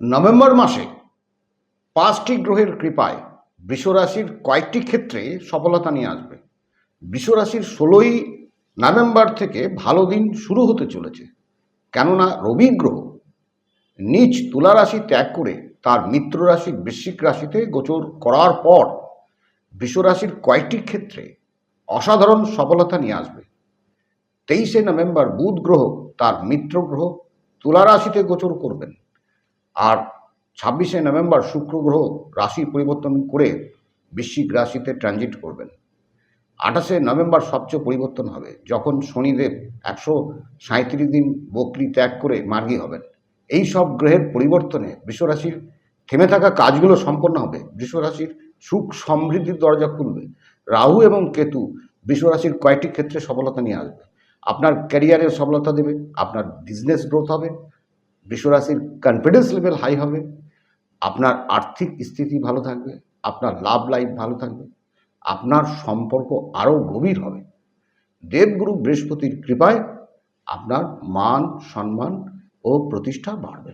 November মাসে পাঁচটি গ্রহের কৃপায় বৃষরাশির কয়েকটি ক্ষেত্রে সফলতা নিয়ে আসবে। বৃষরাশির ষোলোই নভেম্বর থেকে ভালো দিন শুরু হতে চলেছে। কেননা রবি গ্রহ নিজ তুলা রাশি ত্যাগ করে তার মিত্র রাশি বৃশ্চিক রাশিতে গোচর করার পর বৃষরাশির কয়েকটি ক্ষেত্রে অসাধারণ সফলতা নিয়ে আসবে। তেইশে নভেম্বর বুধ গ্রহ তার মিত্র গ্রহ তুলা রাশিতে গোচর করবেন। আর ছাব্বিশে নভেম্বর শুক্র গ্রহ রাশি পরিবর্তন করে বৃশ্চিক রাশিতে ট্রানজিট করবেন। আঠাশে নভেম্বর সবচেয়ে পরিবর্তন হবে, যখন শনিদেব একশো সাঁত্রিশ দিন বকরি ত্যাগ করে মার্গী হবেন। এই সব গ্রহের পরিবর্তনে বৃষরাশির থেমে থাকা কাজগুলো সম্পন্ন হবে। বৃষরাশির সুখ সমৃদ্ধির দরজা খুলবে। রাহু এবং কেতু বৃষরাশির কয়েকটি ক্ষেত্রে সফলতা নিয়ে আসবে। আপনার ক্যারিয়ারে সফলতা দেবে, আপনার বিজনেস গ্রোথ হবে বিশ্বরাশির কনফিডেন্স লেভেল হাই হবে, আপনার আর্থিক স্থিতি ভালো থাকবে, আপনার লাভ লাইফ ভালো থাকবে, আপনার সম্পর্ক আরও গভীর হবে। দেবগুরু বৃহস্পতির কৃপায় আপনার মান, সম্মান ও প্রতিষ্ঠা বাড়বে।